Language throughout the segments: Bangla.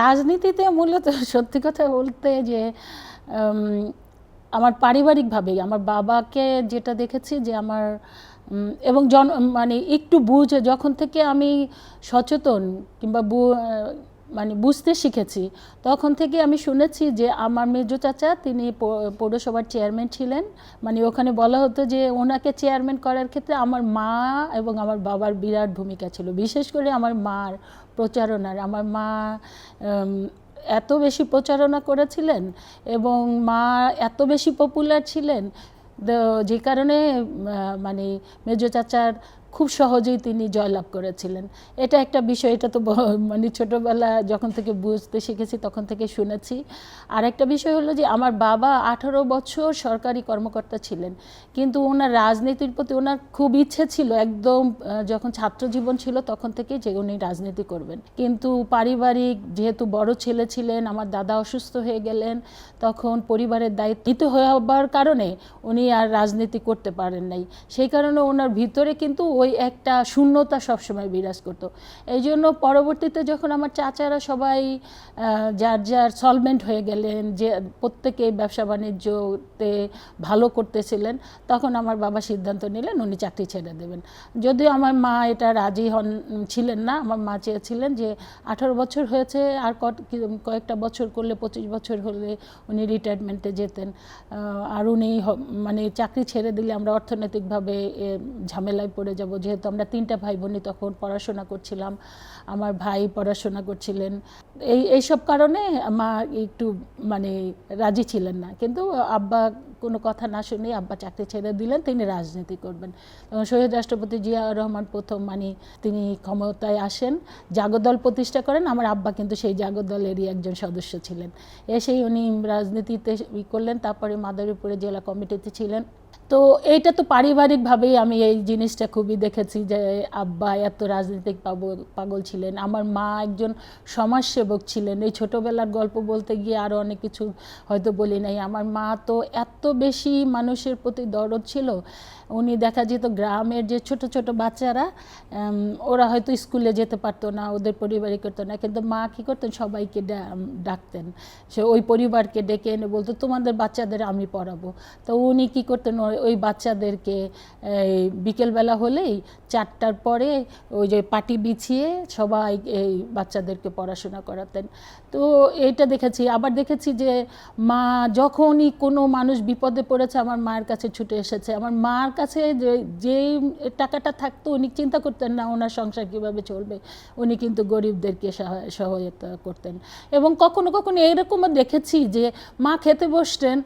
রাজনীতিতে মূলত সত্যি কথা বলতে যে আমার পারিবারিকভাবেই, আমার বাবাকে যেটা দেখেছি যে আমার এবং জন মানে একটু বুঝে, যখন থেকে আমি সচেতন কিংবা মানে বুঝতে শিখেছি। তখন থেকে আমি শুনেছি যে আমার মেজো চাচা তিনি পৌরসভার চেয়ারম্যান ছিলেন। মানে ওখানে বলা হতো যে ওনাকে চেয়ারম্যান করার ক্ষেত্রে আমার মা এবং আমার বাবার বিরাট ভূমিকা ছিল। বিশেষ করে আমার মার প্রচারণার। আমার মা এত বেশি প্রচারণা করেছিলেন এবং মা এত বেশি পপুলার ছিলেন। যে কারণে মানে মেজো চাচার খুব সহজেই তিনি জয়লাভ করেছিলেন। এটা একটা বিষয়, এটা তো মানে ছোটোবেলা যখন থেকে বুঝতে শিখেছি, তখন থেকে শুনেছি। আর একটা বিষয় হলো যে, আমার বাবা আঠারো বছর সরকারি কর্মকর্তা ছিলেন, কিন্তু ওনার রাজনীতির প্রতি ওনার খুব ইচ্ছে ছিল, একদম যখন ছাত্র জীবন ছিল, তখন থেকে যে উনি রাজনীতি করবেন। কিন্তু পারিবারিক, যেহেতু বড় ছেলে ছিলেন, আমার দাদা অসুস্থ হয়ে গেলেন, তখন পরিবারের দায়িত্ব হওয়ার কারণে উনি আর রাজনীতি করতে পারেন নাই। সেই কারণে ওনার ভিতরে কিন্তু ওই একটা শূন্যতা সবসময় বিরাজ করতো। এই জন্য পরবর্তীতে যখন আমার চাচারা সবাই যার যার সলভেন্ট হয়ে গেলেন, যে প্রত্যেকে ব্যবসা বাণিজ্যতে ভালো করতেছিলেন, তখন আমার বাবা সিদ্ধান্ত নিলেন উনি চাকরি ছেড়ে দেবেন। যদিও আমার মা এটা রাজি হন, ছিলেন না, আমার মা চেয়েছিলেন যে আঠারো বছর হয়েছে, আর কয়েকটা বছর করলে পঁচিশ বছর হলে উনি রিটায়ারমেন্টে যেতেন। আর উনি মানে চাকরি ছেড়ে দিলে আমরা অর্থনৈতিকভাবে ঝামেলায় পড়ে যাব যেহেতু আমরা তিনটা ভাই বোনই তখন পড়াশোনা করছিলাম, আমার ভাই পড়াশোনা করছিলেন। এই, এইসব কারণে মা একটু মানে রাজি ছিলেন না। কিন্তু আব্বা কোনো কথা না শুনে আব্বা চাকরি ছেড়ে দিলেন, তিনি রাজনীতি করবেন। তখন শহীদ রাষ্ট্রপতি জিয়া রহমান প্রথম মানে তিনি ক্ষমতায় আসেন জাগদল প্রতিষ্ঠা করেন। আমার আব্বা কিন্তু সেই জাগদলেরই একজন সদস্য ছিলেন। এসেই উনি রাজনীতিতে করলেন, তারপরে মাদারীপুরে জেলা কমিটিতে ছিলেন। তো এইটা তো পারিবারিকভাবেই আমি এই জিনিসটা খুবই দেখেছি যে, আব্বা এত রাজনৈতিক পাগল ছিলেন। আমার মা একজন সমাজসেবক ছিলেন। এই ছোটোবেলার গল্প বলতে গিয়ে আরও অনেক কিছু হয়তো বলি নাই। আমার মা তো এত বেশি মানুষের প্রতি দরদ ছিল। উনি দেখা যেত গ্রামের যে ছোট ছোট বাচ্চারা ওরা হয়তো স্কুলে যেতে পারতো না, ওদের পরিবারই করতো না। কিন্তু মা কী করতেন? সবাইকে ডাকতেন। সে ওই পরিবারকে ডেকে এনে বলতো, তোমাদের বাচ্চাদের আমি পড়াবো। তো উনি কী করতেন? ওই- বাচ্চাদেরকে এই বিকেলবেলা হলেই চারটার পরে ওই যে পাটি বিছিয়ে সবাই এই বাচ্চাদেরকে পড়াশোনা করাতেন। তো এটা দেখেছি। আবার দেখেছি যে মা যখনই কোনো মানুষ বিপদে পড়েছে আমার মায়ের কাছে ছুটে এসেছে। আমার মার কাছে যে- যেই টাকাটা থাকতো উনি চিন্তা করতেন না ওনার সংসার কীভাবে চলবে? উনি কিন্তু গরিবদেরকে সহায়- সহায়তা করতেন। এবং কখনো কখনো এরকমও দেখেছি যে মা খেতে বসতেন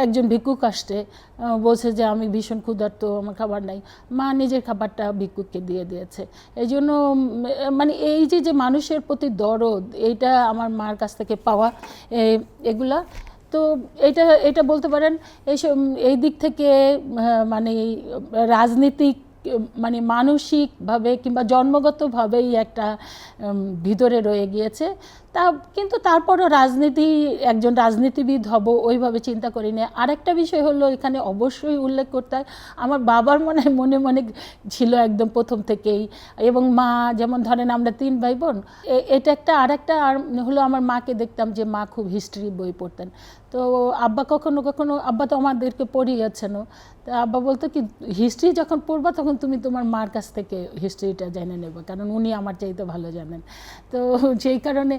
একজন ভিক্ষুক আসতে আহ, বলছে যে আমি ভীষণ ক্ষুধার্ত, আমার খাবার নাই। মা নিজের খাবারটা ভিক্ষুককে দিয়ে দিয়েছে। এই জন্য মানে এই যে যে মানুষের প্রতি দরদ, এইটা আমার মার কাছ থেকে পাওয়া এগুলা। তো এটা এটা বলতে পারেন, এইসব এই দিক থেকে মানে রাজনীতিক মানে মানসিকভাবে কিংবা জন্মগতভাবেই একটা ভিতরে রয়ে গিয়েছে। তা, কিন্তু তারপরও রাজনীতি, একজন রাজনীতিবিদ হব, ওইভাবে চিন্তা করি না। আরেকটা বিষয় হলো, এখানে অবশ্যই উল্লেখ করতে হয়, আমার বাবার মনে মনে মনে ছিল একদম প্রথম থেকেই। এবং মা, যেমন ধরেন আমরা তিন ভাই বোন এটা একটা, আরেকটা, আর হলো আমার মাকে দেখতাম যে মা খুব হিস্ট্রি বই পড়তেন। তো আব্বা কখনো কখনো, আব্বা তো আমাদেরকে পড়িয়েছেনও তো আব্বা বলতো কি, হিস্ট্রি যখন পড়বা, তখন তুমি তোমার মার কাছ থেকে হিস্ট্রিটা জেনে নেবে, কারণ উনি আমার চাইতে ভালো জানেন। তো সেই কারণে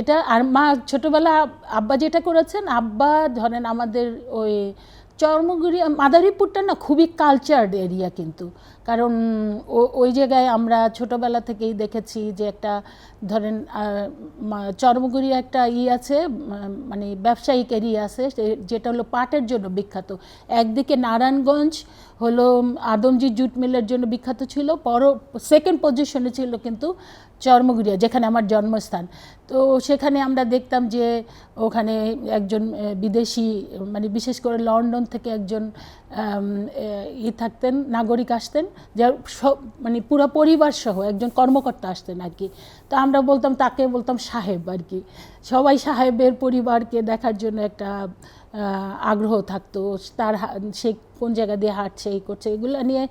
এটা আর মা ছোটোবেলা আব্বা যেটা করেছেন, আব্বা ধরেন আমাদের ওই চর্মগুড়ি, মাদারীপুরটা না খুবই কালচার্ড এরিয়া কিন্তু। কারণ ওই জায়গায় আমরা ছোটোবেলা থেকেই দেখেছি যে একটা ধরেন চর্মগুড়ি একটা ই আছে মানে ব্যবসায়িক এরিয়া আছে যেটা হলো পাটের জন্য বিখ্যাত। একদিকে নারায়ণগঞ্জ হলো আদমজি জুট মিলের জন্য বিখ্যাত ছিল পর সেকেন্ড পজিশনে ছিল কিন্তু চর্মগুড়িয়া যেখানে আমার জন্মস্থান। তো সেখানে আমরা দেখতাম যে ওখানে একজন বিদেশি মানে বিশেষ করে লন্ডন থেকে একজন ই থাকতেন, নাগরিক আসতেন, যার মানে পুরো পরিবার সহ একজন কর্মকর্তা আসতেন আর কি। তো আমরা বলতাম, তাকে বলতাম সাহেব আর কি। সবাই সাহেবের পরিবারকে দেখার জন্য একটা আগ্রহ থাকতো, তার সে কোন জায়গা দিয়ে হাঁটছে, এই করছে, এগুলো নিয়ে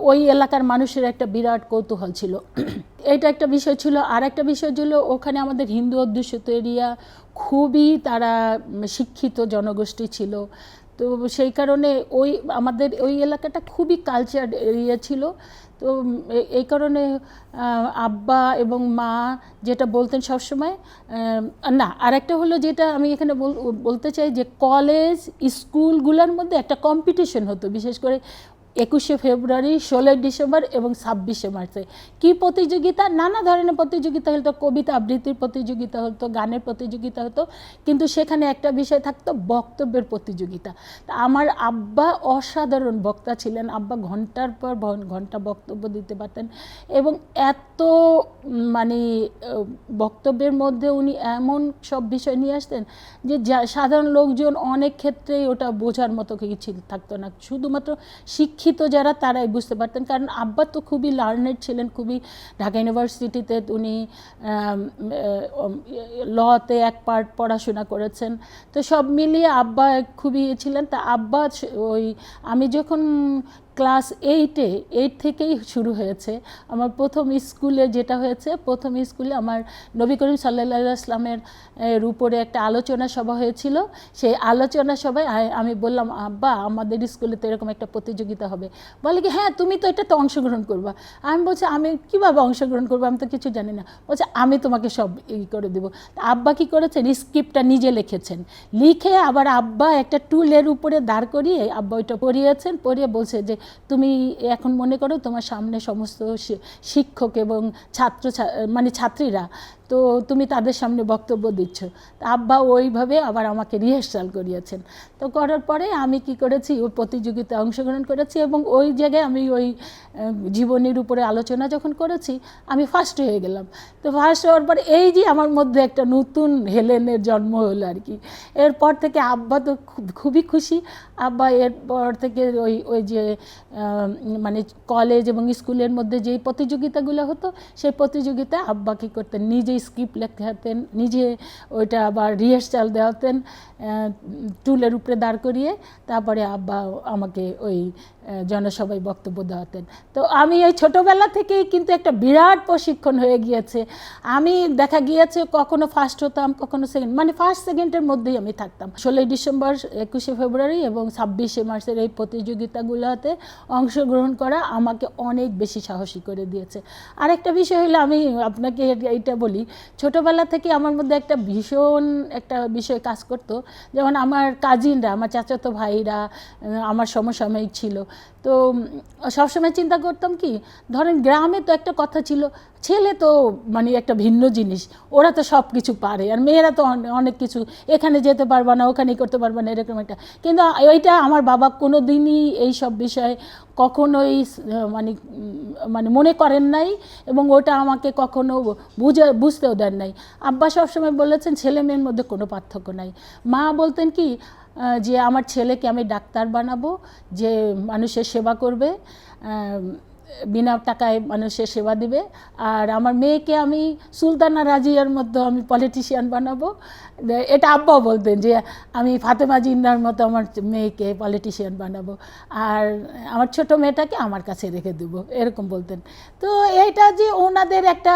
ওই এলাকার মানুষের একটা বিরাট কৌতূহল ছিল। এটা একটা বিষয় ছিল। আর একটা বিষয় ছিল, ওখানে আমাদের হিন্দু অধ্যুষিত এরিয়া খুবই তারা শিক্ষিত জনগোষ্ঠী ছিল। তো সেই কারণে ওই আমাদের, ওই এলাকাটা খুবই কালচার এরিয়া ছিল। তো এই কারণে আব্বা এবং মা যেটা বলতেন সবসময় না, আরেকটা হলো যেটা আমি এখানে বল- বলতে চাই যে কলেজ স্কুলগুলোর মধ্যে একটা কম্পিটিশন হতো। বিশেষ করে একুশে ফেব্রুয়ারি, ষোলোই ডিসেম্বর এবং ছাব্বিশে মার্চে। কি প্রতিযোগিতা? নানা ধরনের প্রতিযোগিতা হতো কবিতা আবৃত্তির প্রতিযোগিতা হতো গানের প্রতিযোগিতা হতো কিন্তু সেখানে একটা বিষয় থাকতো, বক্তব্যের প্রতিযোগিতা। তা আমার আব্বা অসাধারণ বক্তা ছিলেন। আব্বা ঘণ্টার পর ঘন- ঘণ্টা বক্তব্য দিতে পারতেন। এবং এত মানে বক্তব্যের মধ্যে উনি এমন সব বিষয় নিয়ে আসতেন যে সাধারণ লোকজন অনেক ক্ষেত্রেই ওটা বোঝার মতো কিছু থাকতো না। শুধুমাত্র শিক্ষিত যারা, তারাই বুঝতে পারতেন। কারণ আব্বা তো খুবই লার্নেড ছিলেন, খুবই ঢাকা ইউনিভার্সিটিতে উনি লতে এক পার্ট পড়াশোনা করেছেন। তো সব মিলিয়ে আব্বা খুবই ছিলেন। তা আব্বা ওই, আমি যখন ক্লাস এইটে এইট থেকেই শুরু হয়েছে। আমার প্রথম স্কুলে যেটা হয়েছে, প্রথম স্কুলে আমার নবী করিম সাল্লা আসলামের এর উপরে একটা আলোচনা সভা হয়েছিল। সেই আলোচনা সভায় আমি বললাম, আব্বা, আমাদের স্কুলে তো এরকম একটা প্রতিযোগিতা হবে। বলে কি হ্যাঁ তুমি তো এটাতে অংশগ্রহণ করবা। আমি বলছি, আমি কীভাবে অংশগ্রহণ করব? আমি তো কিছু জানি না। বলছে, আমি তোমাকে সব ই করে দেবো। আব্বা কী করেছেন? স্ক্রিপ্টটা নিজে লিখেছেন। লিখে আবার আব্বা একটা টুলের উপরে দাঁড় করিয়ে আব্বা ওইটা পড়িয়েছেন, পড়িয়ে বলছে যে তুমি এখন মনে করো তোমার সামনে সমস্ত শিক্ষক এবং ছাত্র মানে ছাত্রীরা তো তুমি তাদের সামনে বক্তব্য দিচ্ছ। তা আব্বা ওইভাবে আবার আমাকে রিহার্সাল করিয়েছেন। তো করার পরে আমি কি করেছি ওই প্রতিযোগিতায় অংশগ্রহণ করেছি এবং ওই জায়গায় আমি ওই জীবনীর উপরে আলোচনা যখন করেছি, আমি ফার্স্ট হয়ে গেলাম। তো ফার্স্ট হওয়ার পর এই যে আমার মধ্যে একটা নতুন হেলেনের জন্ম হলো আর কি। এরপর থেকে আব্বা তো খুব, খুবই খুশি। আব্বা এরপর থেকে ওই ওই যে মানে কলেজ এবং স্কুলের মধ্যে যেই প্রতিযোগিতাগুলো হতো, সেই প্রতিযোগিতায় আব্বা কী করতেন। নিজে স্ক্রিপ্ট লেখাতেন, নিজে ওইটা আবার রিহার্সাল দেওয়াতেন টুলের উপরে দাঁড় করিয়ে তারপরে আব্বা আমাকে ওই জনসভায় বক্তব্য দেওয়াতেন। তো আমি ওই ছোটোবেলা থেকেই কিন্তু একটা বিরাট প্রশিক্ষণ হয়ে গিয়েছে। আমি দেখা গিয়েছে কখনো ফার্স্ট হতাম, কখনো সেকেন্ড মানে ফার্স্ট সেকেন্ডের মধ্যেই আমি থাকতাম। ষোলোই ডিসেম্বর, একুশে ফেব্রুয়ারি এবং ছাব্বিশে মার্চের এই প্রতিযোগিতাগুলোতে অংশগ্রহণ করা আমাকে অনেক বেশি সাহসী করে দিয়েছে। আরেকটা বিষয় হলো আমি আপনাকে এ- এইটা বলি ছোটোবেলা থেকে আমার মধ্যে একটা ভীষণ একটা বিষয় কাজ করতো। যেমন আমার কাজিনরা আমার চাচাতো ভাইরা আমার সমসাময়িক ছিল। তো সবসময় চিন্তা করতাম কি, ধরেন গ্রামে তো একটা কথা ছিল ছেলে তো মানে একটা ভিন্ন জিনিস, ওরা তো সব কিছু পারে আর মেয়েরা তো অনেক কিছু, এখানে যেতে পারবে না ওখানে করতে পারবে না, এরকম একটা। কিন্তু ওইটা আমার বাবা কোনো দিনই এই সব বিষয়ে কখনোই মানে মানে মনে করেন নাই এবং ওটা আমাকে কখনো বুঝে, বুঝতেও দেন নাই। আব্বা সবসময় বলেছেন ছেলে মেয়ের মধ্যে কোনো পার্থক্য নাই। মা বলতেন কি যে আমার ছেলেকে আমি ডাক্তার বানাবো, যে মানুষের সেবা করবে বিনা টাকায় মানুষের সেবা দিবে। আর আমার মেয়েকে আমি সুলতানা রাজিয়ার মধ্যে আমি পলিটিশিয়ান বানাবো। এটা আব্বাও বলতেন যে, আমি ফাতেমা জিন্নার মতো আমার মেয়েকে পলিটিশিয়ান বানাবো। আর আমার ছোট মেয়েটাকে আমার কাছে রেখে দেবো। এরকম বলতেন। তো এইটা যে ওনাদের একটা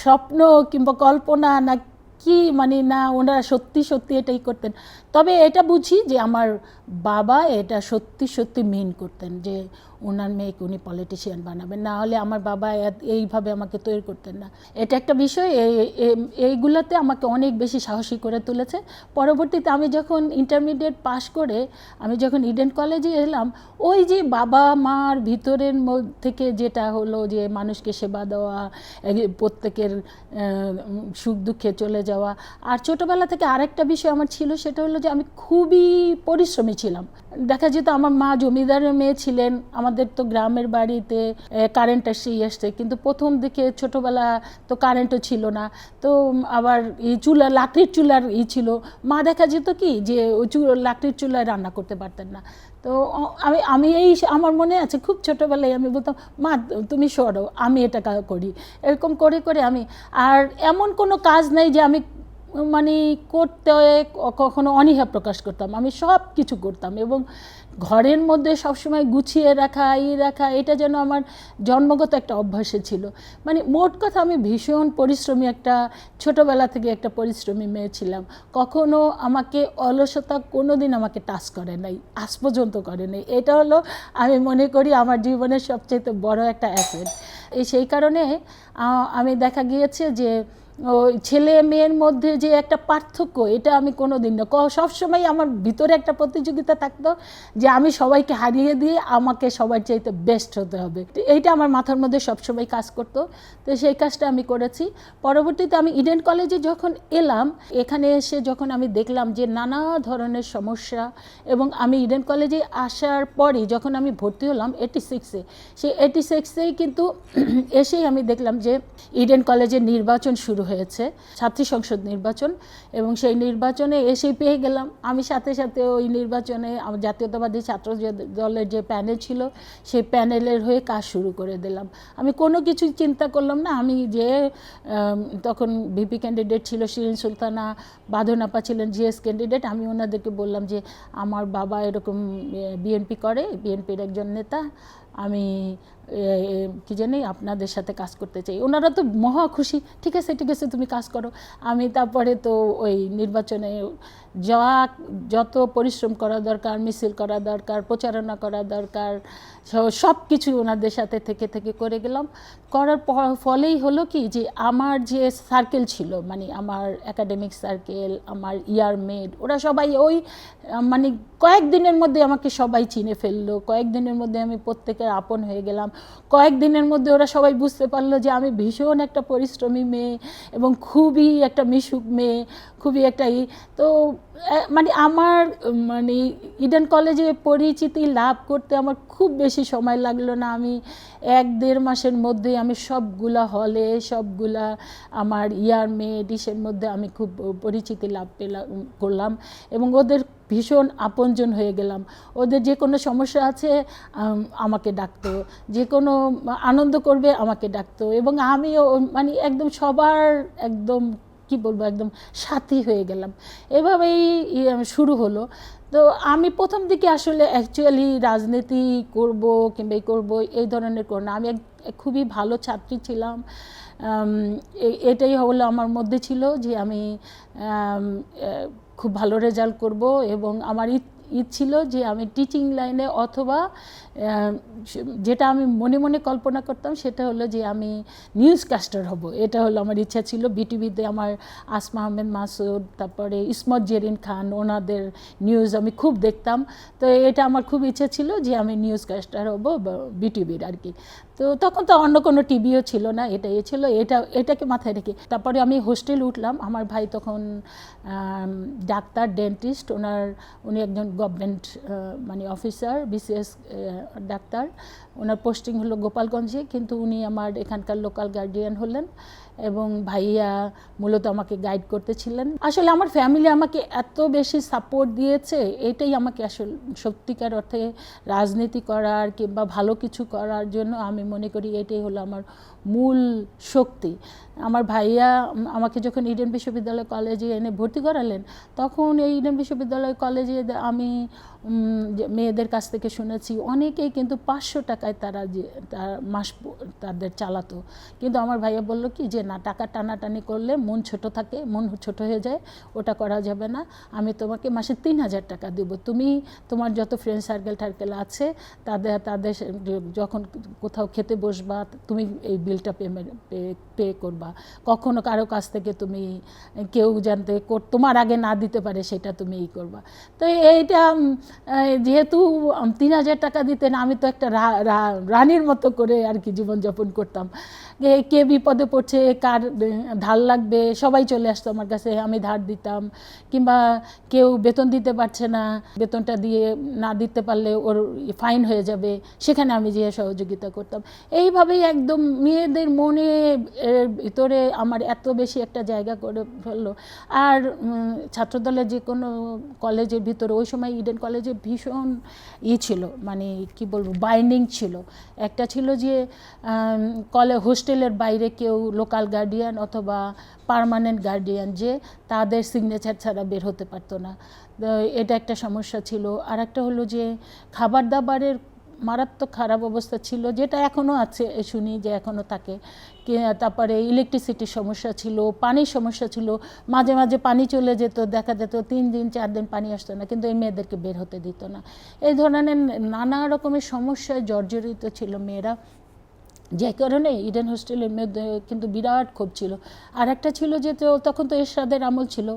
স্বপ্ন কিংবা কল্পনা না কি মানে না ওনারা সত্যি সত্যি এটাই করতেন। তবে এটা বুঝি যে আমার বাবা এটা সত্যি সত্যি মিন করতেন যে ওনার মেয়েকে উনি পলিটিশিয়ান বানাবেন। না হলে আমার বাবা এইভাবে আমাকে তৈরি করতেন না। এটা একটা বিষয় এই- এই- এইগুলোতে আমাকে অনেক বেশি সাহসী করে তুলেছে। পরবর্তীতে আমি যখন ইন্টারমিডিয়েট পাশ করে, আমি যখন ইডেন কলেজে এলাম, ওই যে বাবা মার ভিতরের থেকে যেটা হলো যে মানুষকে সেবা দেওয়া প্রত্যেকের সুখ দুঃখে চলে যাওয়া। আর ছোটোবেলা থেকে আরেকটা বিষয় আমার ছিল, সেটা হলো যে আমি খুবই পরিশ্রমী ছিলাম। দেখা যেত আমার মা জমিদারের মেয়ে ছিলেন, আমাদের তো গ্রামের বাড়িতে কারেন্ট এসেই আসছে কিন্তু প্রথম দিকে ছোটোবেলা তো কারেন্টও ছিল না, তো আবার এই চুলা, লাকড়ির চুলার ই ছিল, মা দেখা যেত কি যে ওই লাকড়ির চুলায় রান্না করতে পারতেন না, তো আমি আমি এই, আমার মনে আছে খুব ছোটোবেলায় আমি বলতাম, মা, তুমি সরো, আমি এটা করি। এরকম করে করে আমি, আর এমন কোনো কাজ নেই যে আমি মানে করতে কখনো অনীহা প্রকাশ করতাম। আমি সব কিছু করতাম এবং ঘরের মধ্যে সবসময় গুছিয়ে রাখা, ই রাখা, এটা যেন আমার জন্মগত একটা অভ্যাসে ছিল। মানে মোট কথা আমি ভীষণ পরিশ্রমী একটা, ছোটোবেলা থেকে একটা পরিশ্রমী মেয়ে ছিলাম। কখনো আমাকে অলসতা কোনো দিন আমাকে টাচ করে নাই, আজ পর্যন্ত করে নাই। এটা হলো আমি মনে করি আমার জীবনের সবচেয়ে বড় একটা অ্যাসেট এই সেই কারণে আমি দেখা গিয়েছে যে ওই ছেলে মেয়ের মধ্যে যে একটা পার্থক্য, এটা আমি কোনো দিন না সবসময় আমার ভিতরে একটা প্রতিযোগিতা থাকতো যে আমি সবাইকে হারিয়ে দিয়ে আমাকে সবার চাইতে বেস্ট হতে হবে। এইটা আমার মাথার মধ্যে সবসময় কাজ করতো। তো সেই কাজটা আমি করেছি। পরবর্তীতে আমি ইডেন কলেজে যখন এলাম, এখানে এসে যখন আমি দেখলাম যে নানা ধরনের সমস্যা এবং আমি ইডেন কলেজে আসার পরই যখন আমি ভর্তি হলাম এইটি সিক্সে সেই এইটি সিক্সেই কিন্তু এসেই আমি দেখলাম যে ইডেন কলেজের নির্বাচন শুরু হয়েছে, ছাত্রী সংসদ নির্বাচন। এবং সেই নির্বাচনে এসেই পেয়ে গেলাম। আমি সাথে সাথে ওই নির্বাচনে জাতীয়তাবাদী ছাত্র দলের যে প্যানেল ছিল, সেই প্যানেলের হয়ে কাজ শুরু করে দিলাম। আমি কোনো কিছু চিন্তা করলাম না। আমি যে তখন ভিপি ক্যান্ডিডেট ছিল শিরিন সুলতানা বাঁধনাপা ছিলেন জিএস ক্যান্ডিডেট আমি ওনাদেরকে বললাম যে, আমার বাবা এরকম বিএনপি করে, বিএনপির একজন নেতা। আমি কি জানি আপনাদের সাথে কাজ করতে চাই। ওনারা তো মহা খুশি। ঠিক আছে ঠিক আছে, তুমি কাজ করো। আমি তারপরে তো ওই নির্বাচনে যা, যত পরিশ্রম করা দরকার, মিছিল করা দরকার, প্রচারণা করা দরকার সব কিছু ওনাদের সাথে থেকে থেকে করে গেলাম। করার ফলেই হলো কি যে আমার যে সার্কেল ছিল মানে আমার একাডেমিক সার্কেল আমার ইয়ারমেড ওরা সবাই ওই মানে কয়েকদিনের মধ্যে আমাকে সবাই চিনে ফেলল। কয়েকদিনের মধ্যে আমি প্রত্যেকের আপন হয়ে গেলাম। কয়েকদিনের মধ্যে ওরা সবাই বুঝতে পারল যে আমি ভীষণ একটা পরিশ্রমী মেয়ে এবং খুবই একটা মিশুক মেয়ে, খুবই একটা ই, তো মানে আমার মানে ইডেন কলেজে পরিচিতি লাভ করতে আমার খুব বেশি সময় লাগল না। আমি এক দেড় মাসের মধ্যে আমি সবগুলা হলে সবগুলা আমার ইয়ার মেয়ে ডিশের মধ্যে আমি খুব পরিচিতি লাভ পেলাম করলাম এবং ওদের ভীষণ আপনজন হয়ে গেলাম। ওদের যে কোনো সমস্যা আছে আমাকে ডাকতো। যে কোনো আনন্দ করবে, আমাকে ডাকতো। এবং আমিও মানে একদম সবার একদম কি বলব, একদম সাথী হয়ে গেলাম। এভাবেই শুরু হলো। তো আমি প্রথম দিকে আসলে অ্যাকচুয়ালি রাজনীতি করব কিংবা এই করব, এই ধরনের করো না। আমি এক খুবই ভালো ছাত্রী ছিলাম। এটাই হলো আমার মধ্যে ছিল যে আমি খুব ভালো রেজাল্ট করব এবং আমার ইচ্ছা ছিল যে আমি টিচিং লাইনে অথবা যেটা আমি মনে মনে কল্পনা করতাম সেটা হলো যে আমি নিউজ কাস্টার হব। এটা হলো আমার ইচ্ছা ছিল। বিটিভিতে আমার আসমা আহমেদ মাসুদ, তারপরে ইসমত জেরিন খান, ওনাদের নিউজ আমি খুব দেখতাম। তো এটা আমার খুব ইচ্ছা ছিল যে আমি নিউজ কাস্টার হব বিটিভির আর কি তো তখন তো অন্য কোনো টিভিও ছিল না, এটা এ ছিল, এটা, এটাকে মাথায় রেখে। তারপরে আমি হোস্টেল উঠলাম, আমার ভাই তখন ডাক্তার ডেন্টিস্ট ওনার, উনি একজন গভর্নমেন্ট মানে অফিসার বিসিএস ডাক্তার। ওনার পোস্টিং হলো গোপালগঞ্জে, কিন্তু উনি আমার এখানকার লোকাল গার্ডিয়ান হলেন এবং ভাইয়া মূলত আমাকে গাইড করতেছিলেন। আসলে আমার ফ্যামিলি আমাকে এত বেশি সাপোর্ট দিয়েছে, এটাই আমাকে আসলে সত্যিকার অর্থে রাজনীতি করার কিংবা ভালো কিছু করার জন্য আমি মনে করি এটাই হলো আমার মূল শক্তি। আমার ভাইয়া আমাকে যখন ইডেন বিশ্ববিদ্যালয় কলেজে এনে ভর্তি করালেন, তখন এই ইডেন বিশ্ববিদ্যালয় কলেজে আমি মেয়েদের কাছ থেকে শুনেছি, অনেকেই কিন্তু পাঁচশো টাকায় তারা যে মাস তাদের চালাতো। কিন্তু আমার ভাইয়া বলল কি যে, না, টাকা টানাটানি করলে মন ছোট থাকে, মন ছোট হয়ে যায়, ওটা করা যাবে না। আমি তোমাকে মাসে তিন হাজার টাকা দেব। তুমি তোমার যত ফ্রেন্ড সার্কেল টার্কেল আছে, তাদের তাদের যখন কোথাও খেতে বসবা, তুমি এই বিলটা পেমেন্ট পে করবা। কখনো কারও কাছ থেকে তুমি কেউ জানতে তোমার আগে না দিতে পারে সেটা তুমি ই করবা। তো এইটা যেহেতু তিন হাজার টাকা দিতেন, আমি তো একটা রানীর মতো করে আর কি জীবনযাপন করতাম। কে বিপদে পড়ছে, কার ধার লাগবে, সবাই চলে আসতো আমার কাছে, আমি ধার দিতাম। কিংবা কেউ বেতন দিতে পারছে না, বেতনটা দিয়ে না দিতে পারলে ওর ফাইন হয়ে যাবে, সেখানে আমি যেয়ে সহযোগিতা করতাম। এইভাবেই একদম মেয়েদের মনে ভিতরে আমার এত বেশি একটা জায়গা করে ফেলল। আর ছাত্রদলের যে কোনো কলেজের ভিতরে, ওই সময় ইডেন কলেজ ভীষণ ই ছিল মানে কি বলব বাইন্ডিং ছিল। একটা ছিল যে কলে হোস্টেলের বাইরে কেউ লোকাল গার্ডিয়ান অথবা পার্মানেন্ট গার্ডিয়ান যে তাদের সিগনেচার ছাড়া বের হতে পারতো না। এটা একটা সমস্যা ছিল। আর একটা হলো যে খাবার দাবারের মারাত্মক খারাপ অবস্থা ছিল, যেটা এখনও আছে শুনি যে এখনও থাকে। তারপরে ইলেকট্রিসিটির সমস্যা ছিল, পানির সমস্যা ছিল। মাঝে মাঝে পানি চলে যেত, দেখা যেত তিন দিন, চার দিন পানি আসতো না, কিন্তু এই মেয়েদেরকে বের হতে দিত না। এই ধরনের নানা রকমের সমস্যায় জর্জরিত ছিল মেয়েরা। যে কারণে ইডেন হোস্টেলের মধ্যে কিন্তু বিরাট ক্ষোভ ছিল। আর একটা ছিল যে তো, তখন তো এরশাদের আমল ছিল।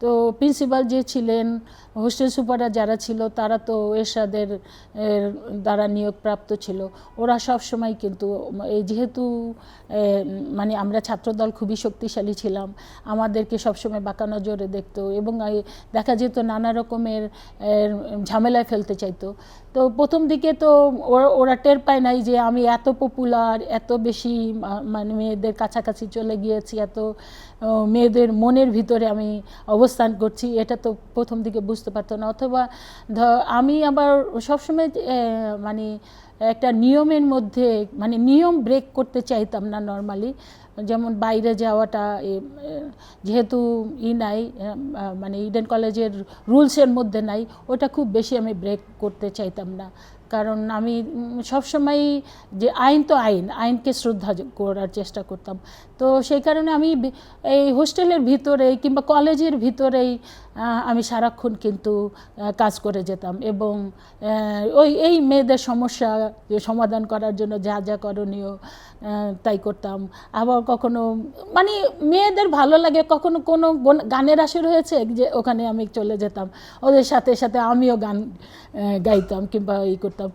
তো প্রিন্সিপাল যে ছিলেন, হোস্টেল সুপাররা যারা ছিল, তারা তো এরশাদের, এর দ্বারা নিয়োগপ্রাপ্ত ছিল। ওরা সব সময় কিন্তু, এই যেহেতু মানে আমরা ছাত্রদল খুবই শক্তিশালী ছিলাম, আমাদেরকে সবসময় বাঁকা নজরে দেখতো এবং দেখা যেত নানা রকমের ঝামেলায় ফেলতে চাইতো। তো প্রথম দিকে তো ওরা- টের পায় নাই যে আমি এত পপুলার এত বেশি মানে মেয়েদের কাছাকাছি চলে গিয়েছি, এত মেয়েদের মনের ভিতরে আমি অবস্থান করছি, এটা তো প্রথম দিকে বুঝতে পারতো না। অথবা আমি আবার সবসময় মানে একটা নিয়মের মধ্যে মানে নিয়ম ব্রেক করতে চাইতাম না নর্মালি যেমন বাইরে যাওয়াটা যেহেতু ই নাই মানে ইডেন কলেজের রুলসের মধ্যে নাই, ওটা খুব বেশি আমি ব্রেক করতে চাইতাম না। কারণ আমি সবসময় যে আইন তো আইন, আইনকে শ্রদ্ধা করার চেষ্টা করতাম। তো সেই কারণে আমি এই হোস্টেলের ভিতরেই কিংবা কলেজের ভিতরেই আমি সারাক্ষণ কিন্তু কাজ করে যেতাম এবং ওই, এই মেয়েদের সমস্যা সমাধান করার জন্য যা যা করণীয় তাই করতাম। আবার কখনো মানে মেয়েদের ভালো লাগে, কখনো কোনো গানের আসর হয়েছে যে ওখানে আমি চলে যেতাম, ওদের সাথে সাথে আমিও গান গাইতাম কিংবা ই করতাম।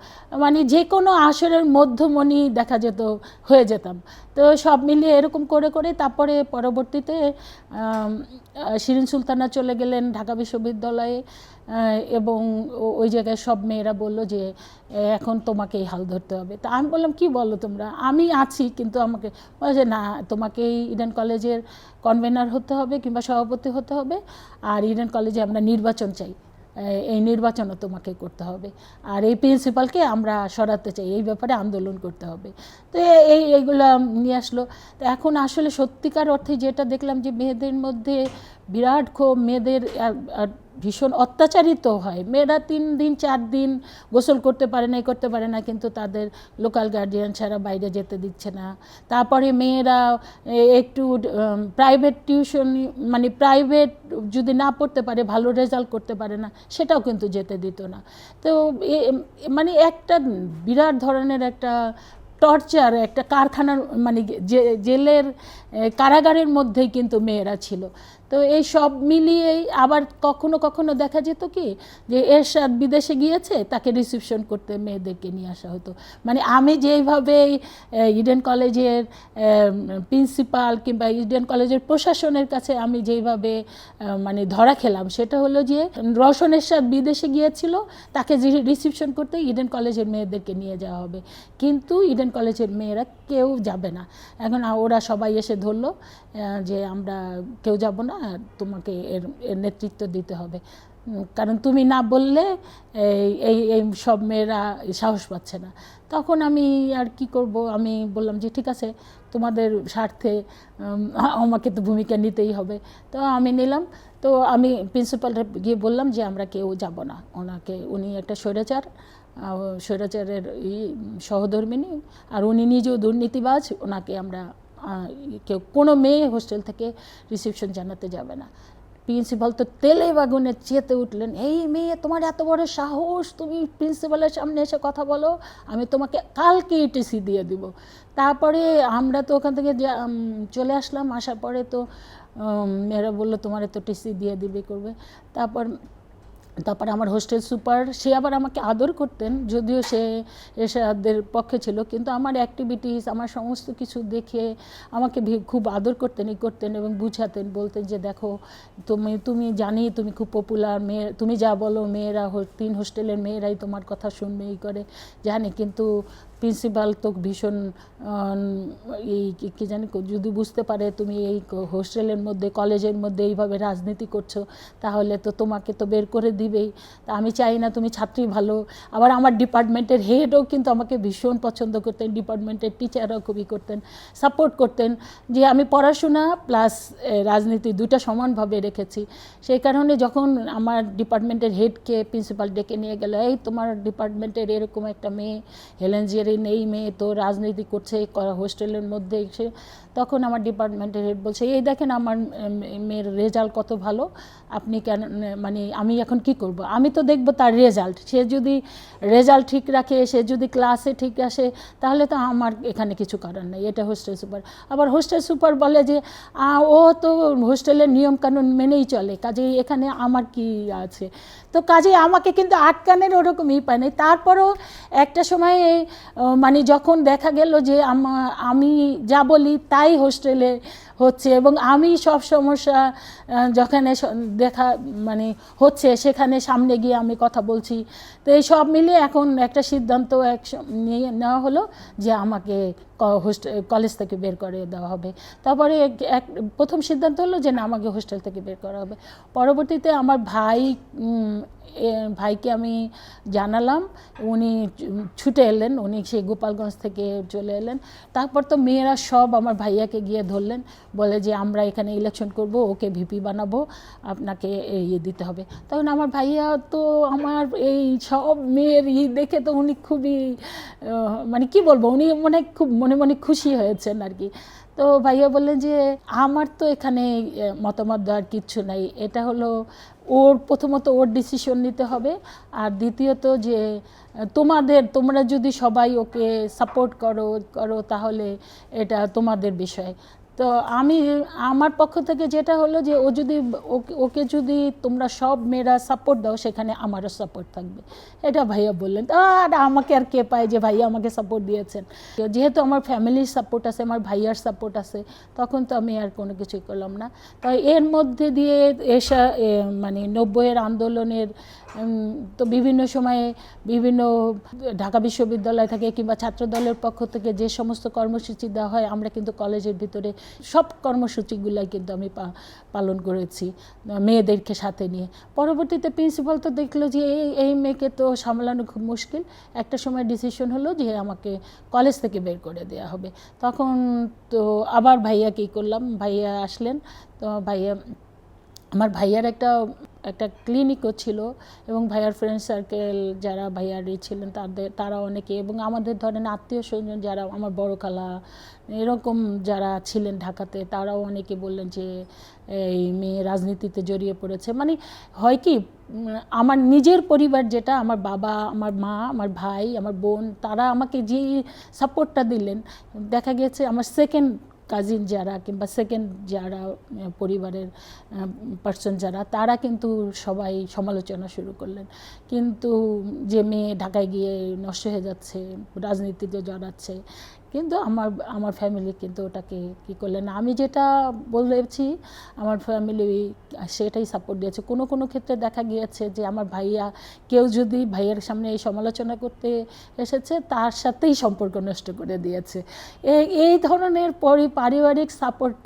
মানে যে কোনো আসরের মধ্যমণি দেখা যেত, হয়ে যেতাম। তো সব মিলিয়ে এরকম করে করে তারপরে পরবর্তীতে শিরিন সুলতানা চলে গেলেন ঢাকা বিশ্ববিদ্যালয়ে এবং ওই জায়গায় সব মেয়েরা বলল যে এখন তোমাকে এই হাল ধরতে হবে। তা আমি বললাম, কি বলো তোমরা? আমি আছি, কিন্তু আমাকে যে না তোমাকে এই ইডেন কলেজের কনভেনার হতে হবে কিংবা সভাপতি হতে হবে, আর ইডেন কলেজে আমরা নির্বাচন চাই। এই নির্বাচনও তোমাকে করতে হবে। আর এই প্রিন্সিপালকে আমরা সরাতে চাই, এই ব্যাপারে আন্দোলন করতে হবে। তো এই, এইগুলো নিয়ে আসলো। তো এখন আসলে সত্যিকার অর্থে যেটা দেখলাম যে মেয়েদের মধ্যে বিরাট ক্ষোভ, মেয়েদের ভীষণ অত্যাচারিত হয়। মেয়েরা তিন দিন, চার দিন গোসল করতে পারে না করতে পারে না, কিন্তু তাদের লোকাল গার্ডিয়ান ছাড়া বাইরে যেতে দিচ্ছে না। তারপরে মেয়েরা একটু প্রাইভেট টিউশন মানে প্রাইভেট যদি না পড়তে পারে, ভালো রেজাল্ট করতে পারে না, সেটাও কিন্তু যেতে দিত না। তো মানে একটা বিরাট ধরনের একটা টর্চার একটা কারখানার মানে জেলের কারাগারের মধ্যেই কিন্তু মেয়েরা ছিল। তো এই সব মিলিয়েই আবার কখনো কখনো দেখা যেত কি, যে এরশাদ বিদেশে গিয়েছে, তাকে রিসিপশন করতে মেয়েদেরকে নিয়ে আসা হতো। মানে আমি যেইভাবে ইডেন কলেজের প্রিন্সিপাল কিংবা ইডেন কলেজের প্রশাসনের কাছে আমি যেইভাবে মানে ধরা খেলাম, সেটা হলো যে রওশন এরশাদ বিদেশে গিয়েছিল, তাকে রিসিপশন করতে ইডেন কলেজের মেয়েদেরকে নিয়ে যাওয়া হবে। কিন্তু ইডেন কলেজের মেয়েরা কেউ যাবে না। এখন ওরা সবাই এসে ধরলো। যে আমরা কেউ যাব না, তোমাকে এর নেতৃত্ব দিতে হবে। কারণ তুমি না বললে এই এই সব মেয়েরা সাহস পাচ্ছে না। তখন আমি আর কি করব? আমি বললাম যে, ঠিক আছে, তোমাদের স্বার্থে আমাকে তো ভূমিকা নিতেই হবে। তো আমি নিলাম। তো আমি প্রিন্সিপালটা গিয়ে বললাম যে, আমরা কেউ যাব না। ওনাকে, উনি একটা স্বৈরাচার স্বৈরাচারের সহধর্মিনী, আর উনি নিজেও দুর্নীতিবাজ। ওনাকে আমরা কেউ, কোনো মেয়ে হোস্টেল থেকে রিসিপশন জানাতে যাবে না। প্রিন্সিপাল তো তেলে বাগুনে চেতে উঠলেন, এই মেয়ে, তোমার এত বড় সাহস, তুমি প্রিন্সিপালের সামনে এসে কথা বলো, আমি তোমাকে কালকে টিসি দিয়ে দিব। তারপরে আমরা তো ওখান থেকে চলে আসলাম, আসার পরে তো মেয়েরা বলল, তোমার তো টিসি দিয়ে দিবে, করবে। তারপর তারপর আমার হোস্টেল সুপার সে আবার আমাকে আদর করতেন, যদিও সে এসাদের পক্ষে ছিল, কিন্তু আমার অ্যাক্টিভিটিস আমার সমস্ত কিছু দেখে আমাকে খুব আদর করতেন, ই করতেন এবং বুঝাতেন, বলতেন যে দেখো, তুমি তুমি জানি তুমি খুব পপুলার মেয়ে, তুমি যা বলো মেয়েরা তিন হোস্টেলের মেয়েরাই তোমার কথা শুনবে, ই করে, জানি, কিন্তু প্রিন্সিপাল তো ভীষণ এই কী জানি যদি বুঝতে পারে তুমি এই হোস্টেলের মধ্যে, কলেজের মধ্যে এইভাবে রাজনীতি করছ, তাহলে তো তোমাকে তো বের করে দিবেই। তা আমি চাই না তুমি ছাত্রী ভালো। আবার আমার ডিপার্টমেন্টের হেডও কিন্তু আমাকে ভীষণ পছন্দ করতেন, ডিপার্টমেন্টের টিচাররাও খুবই করতেন, সাপোর্ট করতেন যে আমি পড়াশোনা প্লাস রাজনীতি দুটা সমানভাবে রেখেছি। সেই কারণে যখন আমার ডিপার্টমেন্টের হেডকে, প্রিন্সিপাল ডেকে নিয়ে গেল, এই তোমার ডিপার্টমেন্টের এরকম একটা মেয়ে, হেলেন জেরিন এই মেয়ে তো রাজনীতি করছে হোস্টেলের মধ্যে এসে তখন আমার ডিপার্টমেন্টের হেড বলছে, এই দেখেন আমার মেয়ের রেজাল্ট কত ভালো। আপনি কেন মানে আমি এখন কি করব? আমি তো দেখব তার রেজাল্ট সে যদি রেজাল্ট ঠিক রাখে, সে যদি ক্লাসে ঠিক আসে, তাহলে তো আমার এখানে কিছু করার নেই। এটা হোস্টেল সুপার আবার হোস্টেল সুপার বলে যে ও তো হোস্টেলের নিয়মকানুন মেনেই চলে। কাজেই এখানে আমার কি আছে? তো কাজেই আমাকে কিন্তু আটকানের ওরকমই পায় নাই। তারপরেও একটা সময় মানে যখন দেখা গেল যে আমি যা বলি তাই হোস্টেলে হচ্ছে এবং আমি সব সমস্যা যেখানে দেখা মানে হচ্ছে সেখানে সামনে গিয়ে আমি কথা বলছি। তো এই সব মিলিয়ে এখন একটা সিদ্ধান্ত এক নিয়ে নেওয়া হলো যে আমাকে কলেজ থেকে বের করে দেওয়া হবে। তারপরে এক প্রথম সিদ্ধান্ত হলো যে না, আমাকে হোস্টেল থেকে বের করা হবে। পরবর্তীতে আমার ভাই ভাইকে আমি জানালাম। উনি ছুটে এলেন, উনি সেই গোপালগঞ্জ থেকে চলে এলেন। তারপর তো মেয়েরা সব আমার ভাইয়াকে গিয়ে ধরলেন। বলে যে, আমরা এখানে ইলেকশন করব, ওকে ভিপি বানাবো, আপনাকে ইয়ে দিতে হবে। তখন আমার ভাইয়া তো আমার এই সব মেয়ের ই দেখে তো উনি খুবই মানে কি বলব, উনি মনে খুব, মনে মনে খুশি হয়েছেন আর কি। তো ভাইয়া বললেন যে, আমার তো এখানে মতামত দেওয়ার কিচ্ছু নাই। এটা হলো ওর, প্রথমত ওর ডিসিশন নিতে হবে। আর দ্বিতীয়ত যে, তোমাদের, তোমরা যদি সবাই ওকে সাপোর্ট করো করো তাহলে এটা তোমাদের বিষয়। তো আমি, আমার পক্ষ থেকে যেটা হলো যে ও যদি, ওকে যদি তোমরা সব মেয়েরা সাপোর্ট দাও, সেখানে আমারও সাপোর্ট থাকবে। এটা ভাইয়া বললেন আর আমাকে আর কে পায় যে ভাইয়া আমাকে সাপোর্ট দিয়েছেন? যেহেতু আমার ফ্যামিলির সাপোর্ট আছে, আমার ভাইয়ার সাপোর্ট আছে, তখন তো আমি আর কোনো কিছুই করলাম না। তাই এর মধ্যে দিয়ে এসা মানে নব্বইয়ের আন্দোলনের তো বিভিন্ন সময়ে বিভিন্ন ঢাকা বিশ্ববিদ্যালয় থেকে কিংবা ছাত্র দলের পক্ষ থেকে যে সমস্ত কর্মসূচি দেওয়া হয়, আমরা কিন্তু কলেজের ভিতরে সব কর্মসূচিগুলাই কিন্তু আমি পালন করেছি, মেয়েদেরকে সাথে নিয়ে। পরবর্তীতে প্রিন্সিপাল তো দেখল যে এই এই মেয়েকে তো সামলানো খুব মুশকিল। একটা সময় ডিসিশন হলো যে আমাকে কলেজ থেকে বের করে দেওয়া হবে। তখন তো আবার ভাইয়া কী করলাম, ভাইয়া আসলেন। তো ভাইয়া, আমার ভাইয়ার একটা একটা ক্লিনিকও ছিল এবং ভাইয়ার ফ্রেন্ড সার্কেল যারা ভাইয়ারই ছিলেন তাদের, তারা অনেকে এবং আমাদের ধরেন আত্মীয় স্বজন যারা, আমার বড় খালা, এরকম যারা ছিলেন ঢাকাতে, তারাও অনেকে বললেন যে, এই মেয়ে রাজনীতিতে জড়িয়ে পড়েছে। মানে হয় কি, আমার নিজের পরিবার যেটা, আমার বাবা, আমার মা, আমার ভাই, আমার বোন, তারা আমাকে যে সাপোর্টটা দিলেন, দেখা গেছে আমার সেকেন্ড কাজিন যারা কিংবা সেকেন্ড যারা পরিবারের পার্সন যারা, তারা কিন্তু সবাই সমালোচনা শুরু করলেন। কিন্তু যে মেয়ে ঢাকায় গিয়ে নষ্ট হয়ে যাচ্ছে, রাজনীতিতে জড়াচ্ছে কিন্তু আমার আমার ফ্যামিলি কিন্তু ওটাকে কী করলেন আমি যেটা বলেছি, আমার ফ্যামিলি সেটাই সাপোর্ট দিয়েছে। কোনো কোনো ক্ষেত্রে দেখা গিয়েছে যে আমার ভাইয়া কেউ যদি ভাইয়ের সামনে এই সমালোচনা করতে এসেছে, তার সাথেই সম্পর্ক নষ্ট করে দিয়েছে। এই এই ধরনের পরি, পারিবারিক সাপোর্ট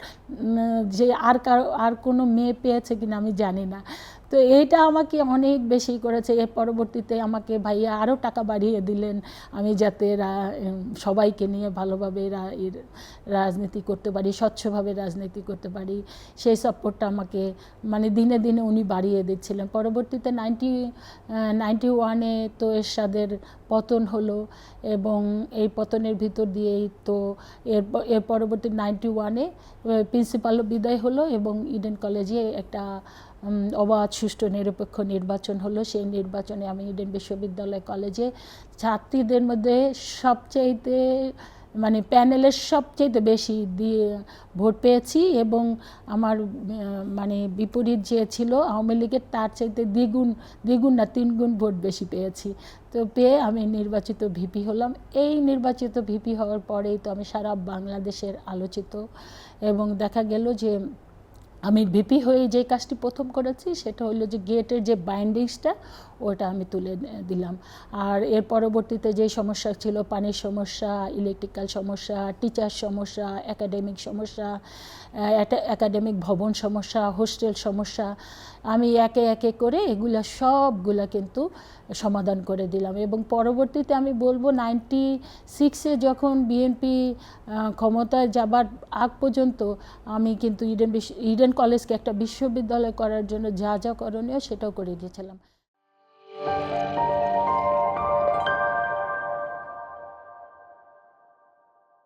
যে আর কারও, আর কোনো মেয়ে পেয়েছে কিনা আমি জানি না। তো এইটা আমাকে অনেক বেশি করেছে। এর পরবর্তীতে আমাকে ভাইয়া আরও টাকা বাড়িয়ে দিলেন। আমি যাতে সবাইকে নিয়ে ভালোভাবে রাজনীতি করতে পারি, স্বচ্ছভাবে রাজনীতি করতে পারি। সেই সাপোর্টটা আমাকে মানে দিনে দিনে উনি বাড়িয়ে দিচ্ছিলেন। পরবর্তীতে নাইনটি নাইনটি ওয়ানে তো এরশাদের পতন হলো এবং এই পতনের ভিতর দিয়েই তো এর এর পরবর্তী নাইনটি ওয়ানে প্রিন্সিপালও বিদায় হলো এবং ইডেন কলেজে একটা অবাধ, সুষ্ঠু, নিরপেক্ষ নির্বাচন হলো। সেই নির্বাচনে আমি ইডেন বিশ্ববিদ্যালয় কলেজে ছাত্রীদের মধ্যে সবচাইতে মানে প্যানেলের সবচেয়ে বেশি দিয়ে ভোট পেয়েছি এবং আমার মানে বিপরীত যে ছিল আওয়ামী লীগের, তার চাইতে দ্বিগুণ দ্বিগুণ না তিনগুণ ভোট বেশি পেয়েছি। তো পেয়ে আমি নির্বাচিত ভিপি হলাম। এই নির্বাচিত ভিপি হওয়ার পরেই তো আমি সারা বাংলাদেশের আলোচিত এবং দেখা গেল যে আমি ভিপি হয়ে যে কাজটি প্রথম করেছি, সেটা হলো যে গেটের যে বাইন্ডিংসটা ওটা আমি তুলে দিলাম। আর এর পরবর্তীতে যে সমস্যা ছিল, পানির সমস্যা ইলেকট্রিক্যাল সমস্যা টিচার সমস্যা একাডেমিক সমস্যা একাডেমিক ভবন সমস্যা হোস্টেল সমস্যা, আমি একে একে করে এগুলা সবগুলা কিন্তু সমাধান করে দিলাম। এবং পরবর্তীতে আমি বলব নাইনটি সিক্সে যখন বিএনপি ক্ষমতায় যাবার আগ পর্যন্ত আমি কিন্তু ইডেন বিশ্ব ইডেন কলেজকে একটা বিশ্ববিদ্যালয় করার জন্য যা যা করণীয় সেটাও করে দিয়েছিলাম